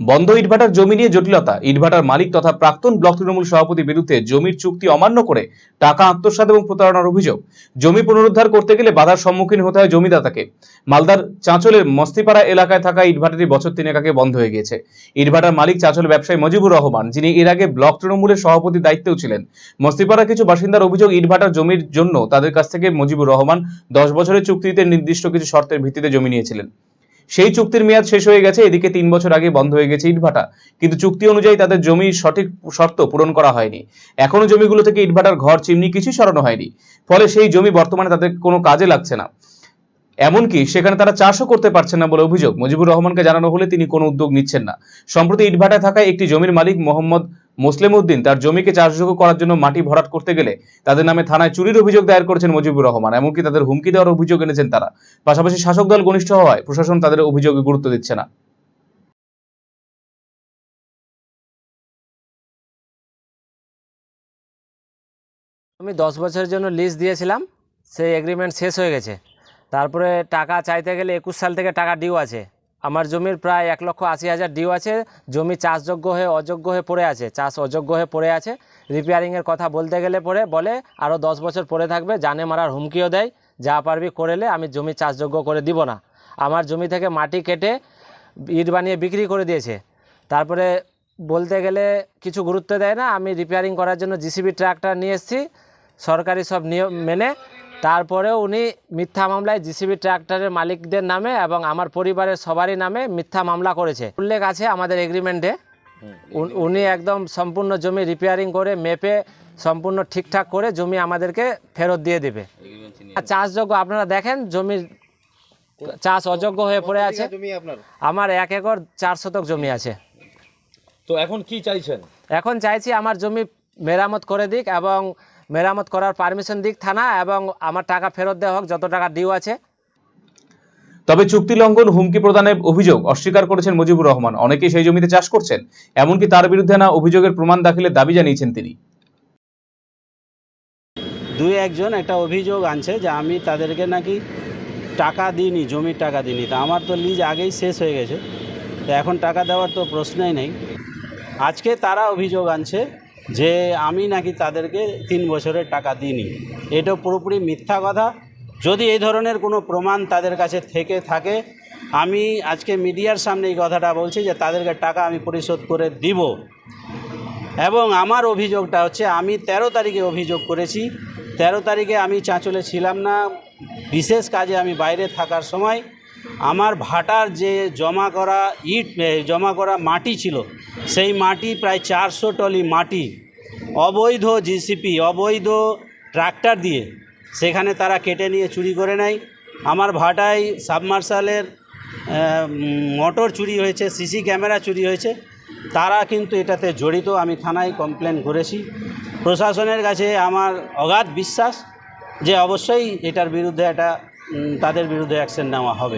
বন্ধ ইটভাটার জমি নিয়ে জটিলতা। ইটভাটার মালিক তথা প্রাক্তন ব্লক তৃণমূল সভাপতির বিরুদ্ধে জমির চুক্তি অমান্য করে টাকা আত্মসাৎ এবং প্রতারণার অভিযোগ। জমি পুনরুদ্ধার করতে গেলে বাধার সম্মুখীন হতে হয় জমিদাতাকে। মালদার চাঁচলের মস্তিপাড়া এলাকায় থাকা ইটভাটাটি বছর তিনেক আগে বন্ধ হয়ে গিয়েছে। ইটভাটার মালিক চাঁচল ব্যবসায়ী মজিবুর রহমান, যিনি এর আগে ব্লক তৃণমূলের সভাপতির দায়িত্বেও ছিলেন। মস্তিপাড়া কিছু বাসিন্দার অভিযোগ ইটভাটার জমির জন্য তাদের কাছ থেকে মজিবুর রহমান দশ বছরের চুক্তিতে নির্দিষ্ট কিছু শর্তের ভিত্তিতে জমি নিয়েছিলেন। সেই চুক্তির মেয়াদ শেষ হয়ে গেছে, এদিকে তিন বছর আগে বন্ধ হয়ে গেছে ইটভাটা। কিন্তু চুক্তি অনুযায়ী তাদের জমির সঠিক শর্ত পূরণ করা হয়নি। এখনও জমিগুলো থেকে ইটভাটার ঘর, চিমনি কিছুই সরানো হয়নি। ফলে সেই জমি বর্তমানে তাদের কোনো কাজে লাগছে না। এমনকি সেখানে তারা চাষও করতে পারছেন না বলে অভিযোগ। মুজিবুর রহমানকে জানানো হলে তিনি কোনো উদ্যোগ নিচ্ছেন না। সম্প্রতি ইটভাটায় থাকা একটি জমির মালিক মোহাম্মদ মুসলিম উদ্দিন তার জমিকে চাষযোগ্য করার জন্য মাটি ভরাট করতে গেলে তাদের নামে থানায় চুরির অভিযোগ দায়ের করেছেন মুজিবুর রহমান, এমনকি তাদের হুমকি দেওয়ার অভিযোগ এনেছেন তারা। পাশাপাশি শাসক দল ঘনিষ্ঠ হওয়ায় প্রশাসন তাদের অভিযোগে গুরুত্ব দিচ্ছে না। আমি দশ বছরের জন্য লিজ দিয়েছিলাম, সেই এগ্রিমেন্ট শেষ হয়ে গেছে। তারপরে টাকা চাইতে গেলে একুশ সাল থেকে টাকা ডিউ আছে। আমার জমির প্রায় এক লক্ষ আশি হাজার ডিউ আছে। জমি চাষযোগ্য হয়ে অযোগ্য হয়ে পড়ে আছে, চাষ অযোগ্য হয়ে পড়ে আছে। রিপেয়ারিংয়ের কথা বলতে গেলে পরে বলে আরও দশ বছর পরে থাকবে, জানে মারার হুমকিও দেয়। যা পারবি করেলে আমি জমি চাষযোগ্য করে দিব না। আমার জমি থেকে মাটি কেটে ইট বানিয়ে বিক্রি করে দিয়েছে। তারপরে বলতে গেলে কিছু গুরুত্ব দেয় না, আমি রিপেয়ারিং করার জন্য জিসিবি ট্রাক্টর নিয়ে এসেছি। সরকারি সব নিয়ম মেনে তারপরেও উনি মিথ্যা মামলায় জিসিবি ট্রাক্টরের মালিকদের নামে এবং আমার পরিবারের সবারই নামে মিথ্যা মামলা করেছে। উল্লেখ আছে আমাদের এগ্রিমেন্টে উনি একদম সম্পূর্ণ জমি রিপেয়ারিং করে মেপে সম্পূর্ণ ঠিকঠাক করে জমি আমাদেরকে ফেরত দিয়ে দেবে। আর চাষযোগ্য আপনারা দেখেন জমির চাষ অযোগ্য হয়ে পড়ে আছে। আমার এক একর চার শতক জমি আছে। তো এখন কি চাইছেন? এখন চাইছি আমার জমি মেরামত করে দিক এবং মেরামত করার পারমিশন দিক থানা এবং আমার টাকা ফেরত দেওয়া হোক যত টাকা ডিউ আছে। তবে চুক্তি লঙ্ঘন হুমকি প্রদানের অভিযোগ অস্বীকার করেছেন মুজিবুর রহমান। অনেকেই সেই জমিতে চাষ করছেন এমনকি তার বিরুদ্ধে না অভিযোগের প্রমাণ দাখিলের দাবি জানিয়েছেন তিনি। দুই একজন একটা অভিযোগ আনছে যে আমি তাদেরকে নাকি টাকা দিইনি জমির টাকা দিইনি। তা আমার তো লিজ আগেই শেষ হয়ে গেছে। তো এখন টাকা দেওয়ার তো প্রশ্নই নেই। আজকে তারা অভিযোগ আনছে যে আমি নাকি তাদেরকে তিন বছরের টাকা দিইনি। এটা পুরোপুরি মিথ্যা কথা। যদি এই ধরনের কোনো প্রমাণ তাদের কাছে থেকে থাকে, আমি আজকে মিডিয়ার সামনে এই কথাটা বলছি যে তাদেরকে টাকা আমি পরিশোধ করে দিব। এবং আমার অভিযোগটা হচ্ছে, আমি ১৩ তারিখে অভিযোগ করেছি। ১৩ তারিখে আমি চাঁচলে ছিলাম না। বিশেষ কাজে আমি বাইরে থাকার সময় আমার ভাটার যে জমা করা ইট জমা করা মাটি ছিল সেই মাটি প্রায় চারশো টলি মাটি, অবৈধ জিসিপি, অবৈধ ট্রাক্টর দিয়ে সেখানে তারা কেটে নিয়ে চুরি করে নেয়। আমার ভাটায় সাবমার্শালের মোটর চুরি হয়েছে, সিসি ক্যামেরা চুরি হয়েছে। তারা কিন্তু এটাতে জড়িত, আমি থানায় কমপ্লেন করেছি। প্রশাসনের কাছে আমার অগাধ বিশ্বাস যে অবশ্যই এটার বিরুদ্ধে একটা তাদের বিরুদ্ধে অ্যাকশন নেওয়া হবে।